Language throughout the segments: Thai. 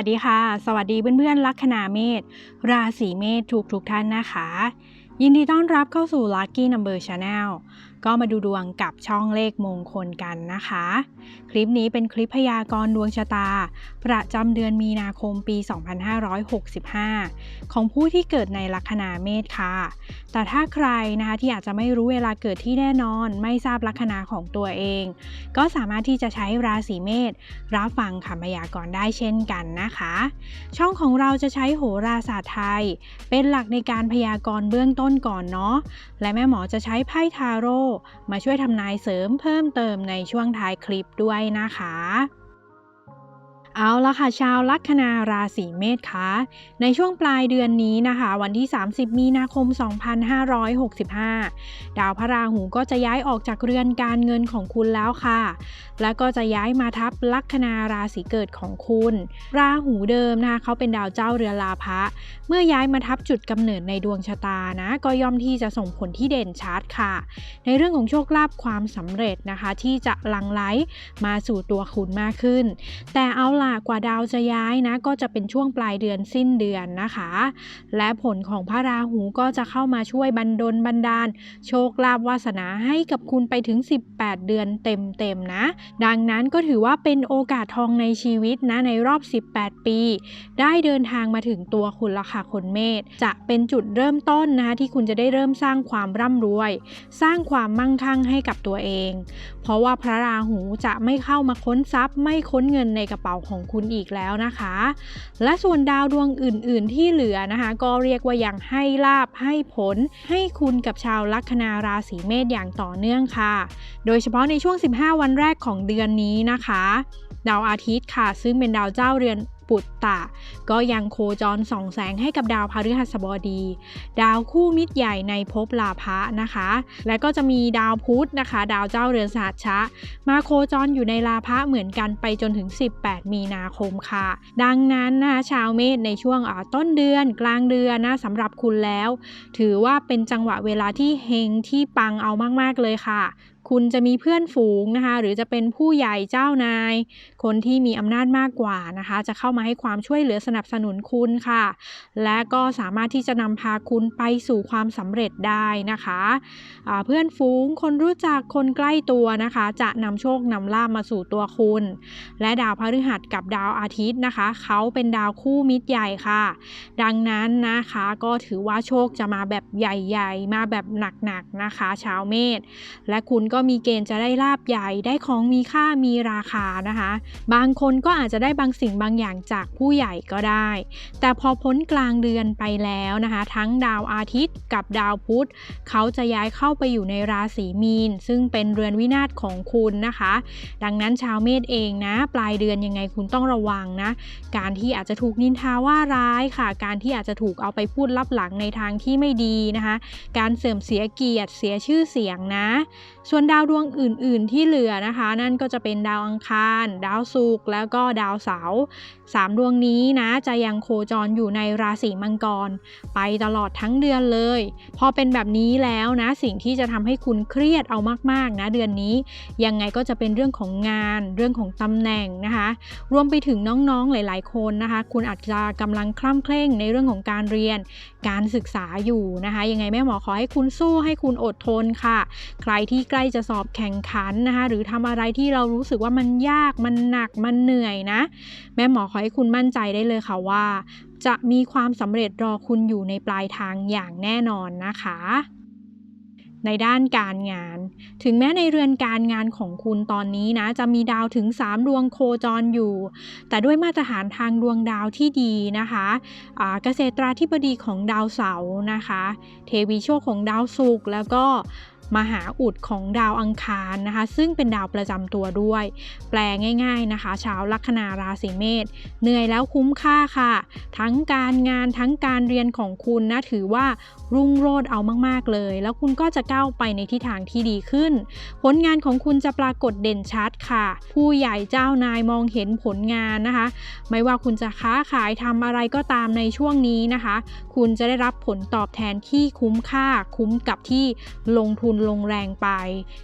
วัสดีค่ะ สวัสดีเพื่อนๆลัคนาเมษราศีเมษทุกทุกๆท่านนะคะ ยินดีต้อนรับเข้าสู่ Lucky Number Channel ก็มาดูดวงกับช่องเลขมงคลกันนะคะ คลิปนี้เป็นคลิปพยากรณ์ดวงชะตา ประจำเดือนมีนาคมปี 2565 ของผู้ที่เกิดในลัคนาเมษค่ะ แต่ถ้าใครนะคะที่อาจจะไม่รู้เวลาเกิดที่แน่นอน ไม่ทราบลัคนาของตัวเอง ก็สามารถที่จะใช้ราศีเมษรับฟังคำพยากรณ์ได้เช่นกันนะคะ ช่องของเราจะใช้โหราศาสตร์ไทย เป็นหลักในการพยากรณ์เบื้องต้นก่อนเนาะและแม่หมอจะใช้ไพ่ทาโร่มาช่วยทำนายเสริมเพิ่มเติมในช่วงท้ายคลิปด้วยนะคะ เอาละค่ะชาวลัคนาราศีเมษคะในช่วงปลายเดือนนี้นะคะ วันที่ 30 มีนาคม 2565 ดาวพระราหูก็จะย้ายออกจากเรือนการเงินของคุณแล้วค่ะ แล้วก็จะย้ายมาทับลัคนาราศีเกิดของคุณ ราหูเดิมนะคะเขาเป็นดาวเจ้าเรือลาภะเมื่อย้ายมาทับจุดกำเนิดในดวงชะตานะ ก็ย่อมที่จะส่งผลที่เด่นชัดค่ะ ในเรื่องของโชคลาภความสำเร็จนะคะ ที่จะลังไหลมาสู่ตัวคุณมากขึ้น แต่เอาละกว่าดาวจะย้ายนะ ก็จะเป็นช่วงปลายเดือนสิ้นเดือนนะคะ และผลของพระราหูก็จะเข้ามาช่วยบันดลบันดาล โชคลาภวาสนาให้กับคุณไปถึง 18 เดือนเต็มๆนะ ดังนั้นก็ถือว่าเป็นโอกาสทองในชีวิตนะในรอบ 18 ปี ได้เดินทางมาถึงตัวคุณละค่ะคนเมษจะเป็นจุดเริ่มต้นนะคะที่คุณจะได้เริ่มสร้างความร่ำรวย สร้างความมั่งคั่งให้กับตัวเอง เพราะว่าพระราหูจะไม่เข้ามาค้นทรัพย์ไม่ค้นเงินในกระเป๋าของคุณอีกแล้วนะคะ และส่วนดาวดวงอื่น ๆ ที่เหลือนะคะ ก็เรียกว่ายังให้ลาบให้ผล ให้คุณกับชาวลัคนาราศีเมษอย่างต่อเนื่องค่ะ โดยเฉพาะในช่วง 15 วันแรกของเดือนนี้นะคะ ดาวอาทิตย์ค่ะ ซึ่งเป็นดาวเจ้าเรือน ปุตตะ ก็ยังโคจรส่องแสงให้กับดาวพฤหัสบดี ดาวคู่มิตรใหญ่ในภพลาภะนะคะ และก็จะมีดาวพุธนะคะ ดาวเจ้าเรือนสหัชะ มาโคจรอยู่ในลาภะเหมือนกันไปจนถึง 18 มีนาคมค่ะ ดังนั้นนะคะชาวเมษในช่วงต้นเดือนกลางเดือนนะสำหรับคุณแล้ว ถือว่าเป็นจังหวะเวลาที่เฮงที่ปังเอามาก ๆ เลยค่ะ คุณจะมีเพื่อนฝูงนะคะ หรือจะเป็นผู้ใหญ่เจ้านายคนที่มีอำนาจมากกว่านะคะ จะเข้ามาให้ความช่วยเหลือสนับสนุนคุณค่ะ และก็สามารถที่จะนำพาคุณไปสู่ความสำเร็จได้นะคะเพื่อนฝูงคนรู้จักคนใกล้ตัวนะคะ จะนำโชคนำลาบมาสู่ตัวคุณ และดาวพฤหัสกับดาวอาทิตย์นะคะ เขาเป็นดาวคู่มิตรใหญ่ค่ะ ดังนั้นนะคะก็ถือว่าโชคจะมาแบบใหญ่ๆ มาแบบหนักๆนะคะ ชาวเมษและคุณก็มีเกณฑ์จะได้ลาบใหญ่ได้ของมีค่ามีราคานะคะบางคนก็อาจจะได้บางสิ่งบางอย่างจากผู้ใหญ่ก็ได้ แต่พอพ้นกลางเดือนไปแล้วนะคะ ทั้งดาวอาทิตย์กับดาวพุธเขาจะย้ายเข้าไปอยู่ในราศีมีน ซึ่งเป็นเรือนวินาศของคุณนะคะ ดังนั้นชาวเมษเองนะ ปลายเดือนยังไงคุณต้องระวังนะ การที่อาจจะถูกนินทาว่าร้ายค่ะ การที่อาจจะถูกเอาไปพูดลับหลังในทางที่ไม่ดีนะคะ การเสื่อมเสียเกียรติเสียชื่อเสียงนะ ส่วนดาวดวงอื่น ๆ ที่เหลือนะคะ นั่นก็จะเป็นดาวอังคาร ดาวศุกร์แล้วก็ดาวเสาร์สามดวงนี้นะจะยังโคจรอยู่ในราศีมังกร ไปตลอดทั้งเดือนเลย พอเป็นแบบนี้แล้วนะสิ่งที่จะทำให้คุณเครียดเอามากๆนะเดือนนี้ ยังไงก็จะเป็นเรื่องของงาน เรื่องของตำแหน่งนะคะ รวมไปถึงน้องๆหลาย ๆ คนนะคะ คุณอาจจะกำลังคล่ำเคร่งในเรื่องของการเรียนการศึกษาอยู่นะคะ ยังไงแม่หมอขอให้คุณสู้ให้คุณอดทนค่ะ ใครที่ใกล้จะสอบแข่งขันนะคะ หรือทำอะไรที่เรารู้สึกว่ามันยากมันหนักมันเหนื่อยนะ แม่หมอขอให้คุณมั่นใจได้เลยค่ะว่า จะมีความสำเร็จรอคุณอยู่ในปลายทางอย่างแน่นอนนะคะ ในด้านการงาน ถึงแม้ในเรือนการงานของคุณตอนนี้นะ จะมีดาวถึง 3 ดวงโคจรอยู่ แต่ด้วยมาตรฐานทางดวงดาวที่ดีนะคะะเกษตราธิบดีของดาวเสาร์นะคะ เทวีโชคของดาวศุกร์แล้วก็ มหาอุดของดาวอังคารนะคะ ซึ่งเป็นดาวประจำตัวด้วย แปลง่ายๆนะคะ ชาวลัคนาราศีเมษเหนื่อยแล้วคุ้มค่าค่ะ ทั้งการงานทั้งการเรียนของคุณนะถือว่ารุ่งโรจน์เอามากๆเลย แล้วคุณก็จะก้าวไปในทิศทางที่ดีขึ้น ผลงานของคุณจะปรากฏเด่นชัดค่ะ ผู้ใหญ่เจ้านายมองเห็นผลงานนะคะ ไม่ว่าคุณจะค้าขายทำอะไรก็ตามในช่วงนี้นะคะ คุณจะได้รับผลตอบแทนที่คุ้มค่าคุ้มกับที่ลงทุนลงแรงไป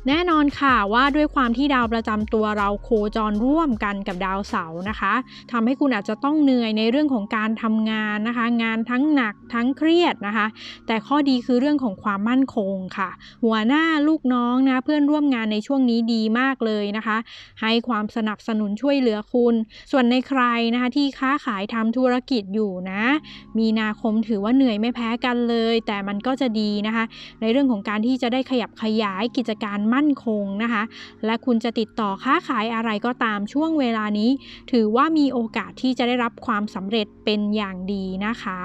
แน่นอนค่ะว่าด้วยความที่ดาวประจำตัวเราโคจรร่วมกันกับดาวเสาร์นะคะทำให้คุณอาจจะต้องเหนื่อยในเรื่องของการทำงานนะคะ งานทั้งหนักทั้งเครียดนะคะ แต่ข้อดีคือเรื่องของความมั่นคงค่ะ หัวหน้าลูกน้องนะเพื่อนร่วมงานในช่วงนี้ดีมากเลยนะคะ ให้ความสนับสนุนช่วยเหลือคุณ ส่วนในใครนะคะที่ค้าขายทำธุรกิจอยู่นะ มีนาคมถือว่าเหนื่อยไม่แพ้กันเลย แต่มันก็จะดีนะคะ ในเรื่องของการที่จะได้ขยับขยายกิจการมั่นคงนะคะ และคุณจะติดต่อค้าขายอะไรก็ตามช่วงเวลานี้ ถือว่ามีโอกาสที่จะได้รับความสำเร็จเป็นอย่างดีนะคะ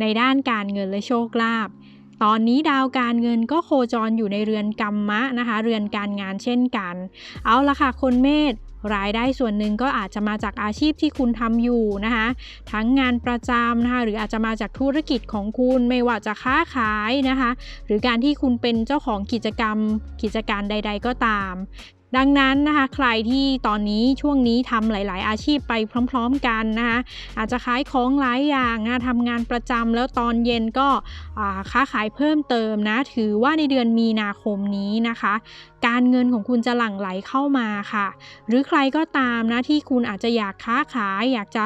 ในด้านการเงินและโชคลาภตอนนี้ดาวการเงินก็โคจรอยู่ในเรือนกรรมะนะคะ เรือนการงานเช่นกัน เอาละค่ะคนเมษ รายได้ส่วนหนึ่งก็อาจจะมาจากอาชีพที่คุณทำอยู่นะคะทั้งงานประจำนะคะหรืออาจจะมาจากธุรกิจของคุณไม่ว่าจะค้าขายนะคะ หรือการที่คุณเป็นเจ้าของกิจกรรมกิจการใด ๆ ก็ตาม ดังนั้นนะคะใครที่ตอนนี้ช่วงนี้ทำหลาย ๆ อาชีพไปพร้อม ๆ กันนะคะอาจจะขายของหลายอย่างนะทำงานประจำแล้วตอนเย็นก็ค้าขายเพิ่มเติมนะถือว่าในเดือนมีนาคมนี้นะคะ การเงินของคุณจะหลั่งไหลเข้ามาค่ะ หรือใครก็ตามนะที่คุณอาจจะอยากค้าขาย อยากจะ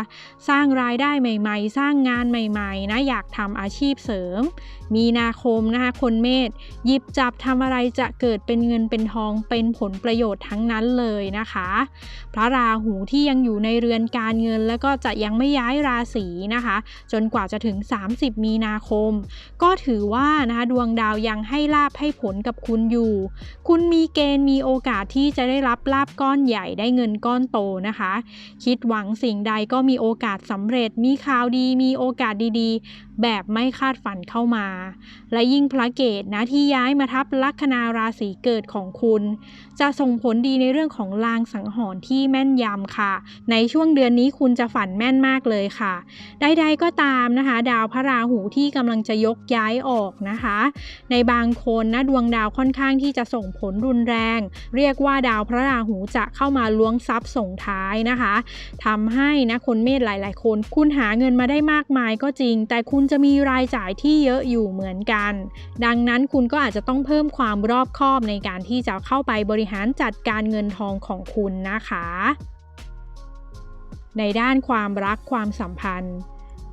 สร้างรายได้ใหม่ ๆ สร้างงานใหม่ ๆ นะอยากทำอาชีพเสริม มีนาคมนะคะคนเมษหยิบจับทำอะไรจะเกิดเป็นเงินเป็นทองเป็นผลประโยชน์ทั้งนั้นเลยนะคะ พระราหูที่ยังอยู่ในเรือนการเงิน แล้วก็จะยังไม่ย้ายราศีนะคะ จนกว่าจะถึง 30 มีนาคม ก็ถือว่านะคะดวงดาวยังให้ลาบให้ผลกับคุณอยู่ คุณมีเกณฑ์มีโอกาสที่จะได้รับลาบก้อนใหญ่ได้เงินก้อนโตนะคะ คิดหวังสิ่งใดก็มีโอกาสสำเร็จมีข่าวดีมีโอกาสดีๆ แบบไม่คาดฝันเข้ามา และยิ่งพระเกตนะที่ย้ายมาทับลัคนาราศีเกิดของคุณ จะส่งผผลดีในเรื่องของลางสังหรณ์ที่แม่นยำค่ะ ในช่วงเดือนนี้คุณจะฝันแม่นมากเลยค่ะ ใดๆก็ตามนะคะ ดาวพระราหูที่กำลังจะยกย้ายออกนะคะ ในบางคนนะดวงดาวค่อนข้างที่จะส่งผลรุนแรง เรียกว่าดาวพระราหูจะเข้ามาล้วงทรัพย์ส่งท้ายนะคะทำให้นะคนเมษหลาย ๆ คน คุณหาเงินมาได้มากมายก็จริง แต่คุณจะมีรายจ่ายที่เยอะอยู่เหมือนกัน ดังนั้นคุณก็อาจจะต้องเพิ่มความรอบคอบในการที่จะเข้าไปบริหารจัดการเงินทองของคุณนะคะ ในด้านความรักความสัมพันธ์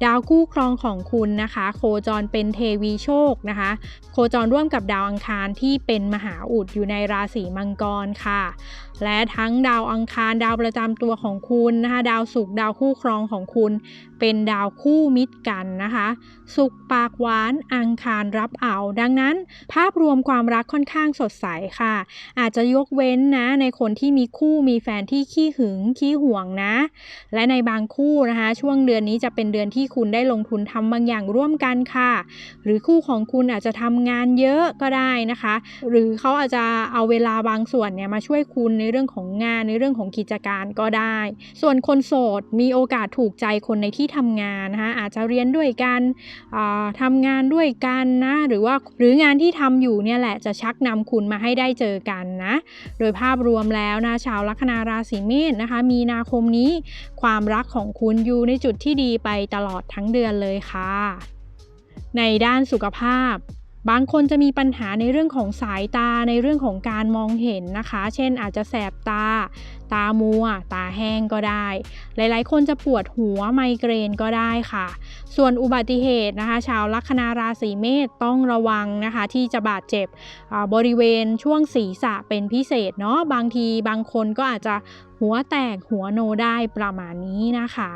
ดาวคู่ครองของคุณนะคะ โคจรเป็นเทวีโชคนะคะ โคจรร่วมกับดาวอังคารที่เป็นมหาอุดอยู่ในราศีมังกรค่ะ และทั้งดาวอังคารดาวประจำตัวของคุณนะคะ ดาวศุกร์ดาวคู่ครองของคุณ เป็นดาวคู่มิตรกันนะคะสุขปากหวานอังคารรับเอา ดังนั้น ภาพรวมความรักค่อนข้างสดใสค่ะ อาจจะยกเว้นนะในคนที่มีคู่มีแฟนที่ขี้หึงขี้ห่วงนะ และในบางคู่นะคะ ช่วงเดือนนี้จะเป็นเดือนที่คุณได้ลงทุนทำบางอย่างร่วมกันค่ะ หรือคู่ของคุณอาจจะทำงานเยอะก็ได้นะคะ หรือเขาอาจจะเอาเวลาบางส่วนเนี่ยมาช่วยคุณในเรื่องของงานในเรื่องของกิจการก็ได้ ส่วนคนโสดมีโอกาสถูกใจคนในที่ทำงานนะคะอาจจะเรียนด้วยกันทำงานด้วยกันนะหรือว่าหรืองานที่ทำอยู่เนี่ยแหละจะชักนำคุณมาให้ได้เจอกันนะ โดยภาพรวมแล้วนะชาวลัคนาราศีเมษนะคะ มีนาคมนี้ความรักของคุณอยู่ในจุดที่ดีไปตลอดทั้งเดือนเลยค่ะ ในด้านสุขภาพ บางคนจะมีปัญหาในเรื่องของสายตาในเรื่องของการมองเห็นนะคะ เช่นอาจจะแสบตา ตามัว ตาแห้งก็ได้ หลายๆ คนจะปวดหัวไมเกรนก็ได้ค่ะ ส่วนอุบัติเหตุนะคะ ชาวลัคนาราศีเมษต้องระวังนะคะ ที่จะบาดเจ็บบริเวณช่วงศีรษะเป็นพิเศษเนาะบางทีบางคนก็อาจจะหัวแตกหัวโนได้ประมาณนี้นะคะ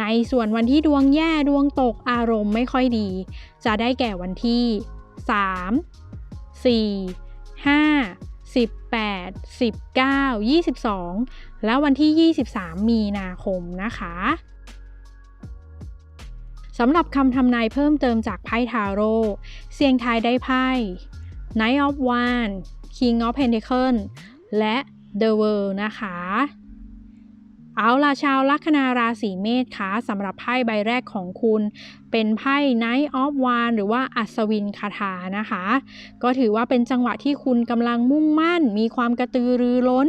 ในส่วนวันที่ดวงแย่ดวงตกอารมณ์ไม่ค่อยดี จะได้แก่วันที่ 3 4 5 18 19 22 และวันที่ 23 มีนาคมนะคะสำหรับคำทำนายเพิ่มเติมจากไพ่ทาโร่เสียงทายได้ไพ่ Knight of Wands King of Pentacles และ The World นะคะ เอาล่ะชาวลัคนาราศีเมษคะสำหรับไพ่ใบแรกของคุณ เป็นไพ่ Knight of Wands หรือว่าอัศวินคาถานะคะ ก็ถือว่าเป็นจังหวะที่คุณกำลังมุ่งมั่น มีความกระตือรือร้น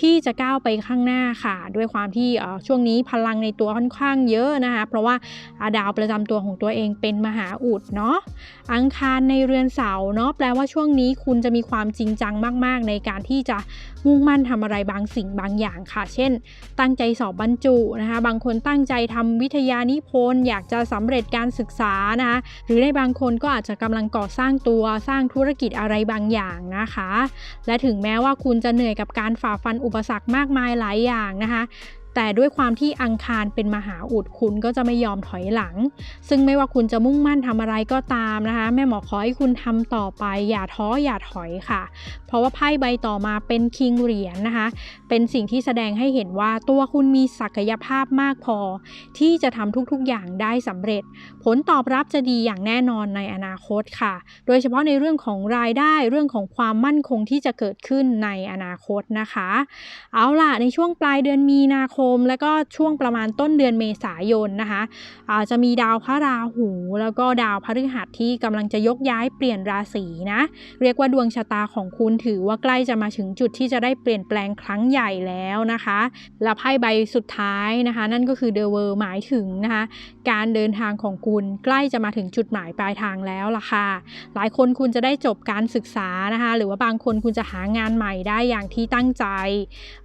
ที่จะก้าวไปข้างหน้าค่ะ ด้วยความที่ช่วงนี้พลังในตัวค่อนข้างเยอะนะคะ เพราะว่าดาวประจำตัวของตัวเองเป็นมหาอุดเนาะอังคารในเรือนเสาเนาะแปลว่าช่วงนี้คุณจะมีความจริงจังมาก ๆ ในการที่จะมุ่งมั่นทำอะไรบางสิ่งบางอย่างค่ะ เช่น ตั้งใจสอบบรรจุนะคะ บางคนตั้งใจทำวิทยานิพนธ์อยากจะสำเร็จการการศึกษานะคะหรือในบางคนก็อาจจะกำลังก่อสร้างตัวสร้างธุรกิจอะไรบางอย่างนะคะ และถึงแม้ว่าคุณจะเหนื่อยกับการฝ่าฟันอุปสรรคมากมายหลายอย่างนะคะ แต่ด้วยความที่อังคารเป็นมหาอุดคุณก็จะไม่ยอมถอยหลัง ซึ่งไม่ว่าคุณจะมุ่งมั่นทำอะไรก็ตามนะคะ แม่หมอขอให้คุณทำต่อไป อย่าท้ออย่าถอยค่ะ เพราะว่าไพ่ใบต่อมาเป็นคิงเหรียญนะคะ เป็นสิ่งที่แสดงให้เห็นว่าตัวคุณมีศักยภาพมากพอ ที่จะทำทุกๆอย่างได้สำเร็จ ผลตอบรับจะดีอย่างแน่นอนในอนาคตค่ะ โดยเฉพาะในเรื่องของรายได้เรื่องของความมั่นคงที่จะเกิดขึ้นในอนาคตนะคะ เอาล่ะในช่วงปลายเดือนมีนาคมแล้วก็ช่วงประมาณต้นเดือนเมษายนนะคะอาจะมีดาวพระราหู แล้วก็ดาวพฤหัสที่กำลังจะยกย้ายเปลี่ยนราศีนะ เรียกว่าดวงชะตาของคุณถือว่าใกล้จะมาถึงจุดที่จะได้เปลี่ยนแปลงครั้งใหญ่แล้วนะคะ และไพ่ใบสุดท้ายนะคะ นั่นก็คือ The World หมายถึงนะคะการเดินทางของคุณใกล้จะมาถึงจุดหมายปลายทางแล้วล่ะค่ะ หลายคนคุณจะได้จบการศึกษานะคะ หรือว่าบางคนคุณจะหางานใหม่ได้อย่างที่ตั้งใจ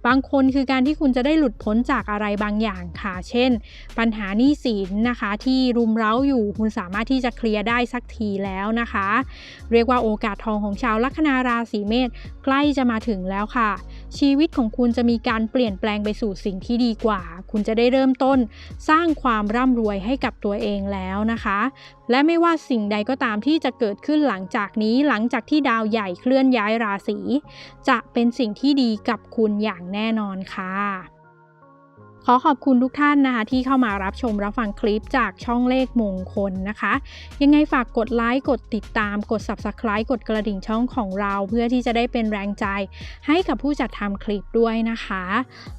บางคนคือการที่คุณจะได้หลุดพ้นจากอะไรบางอย่างค่ะ เช่น ปัญหาหนี้สินนะคะ ที่รุมเร้าอยู่คุณสามารถที่จะเคลียร์ได้สักทีแล้วนะคะ เรียกว่าโอกาสทองของชาวลัคนาราศีเมษใกล้จะมาถึงแล้วค่ะ ชีวิตของคุณจะมีการเปลี่ยนแปลงไปสู่สิ่งที่ดีกว่า คุณจะได้เริ่มต้นสร้างความร่ำรวยให้กับตัวเองแล้วนะคะ และไม่ว่าสิ่งใดก็ตามที่จะเกิดขึ้นหลังจากนี้หลังจากที่ดาวใหญ่เคลื่อนย้ายราศีจะเป็นสิ่งที่ดีกับคุณอย่างแน่นอนค่ะ ขอขอบคุณทุกท่านนะคะที่เข้ามารับชมรับฟังคลิปจากช่องเลขมงคลนะคะ ยังไงฝากกดไลค์กดติดตามกด Subscribe กดกระดิ่งช่องของเรา เพื่อที่จะได้เป็นแรงใจ ให้กับผู้จัดทำคลิปด้วยนะคะ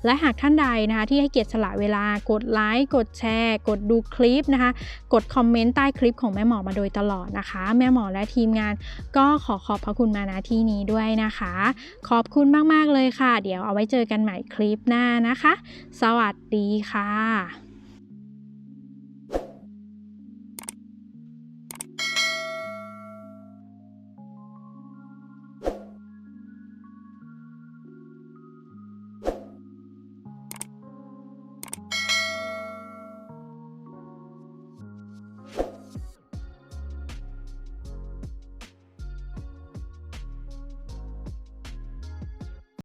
และหากท่านใดนะคะที่ให้เกียรติสละเวลากดไลค์กดแชร์ กดดูคลิปนะคะ กดคอมเมนต์ใต้คลิปของแม่หมอมาโดยตลอดนะคะ แม่หมอและทีมงาน ก็ขอขอบพระคุณมาณที่นี้ด้วยนะคะ ขอบคุณมากๆเลยค่ะ เดี๋ยวเอาไว้เจอกันใหม่คลิปหน้านะคะ สวัสดดีค่ะ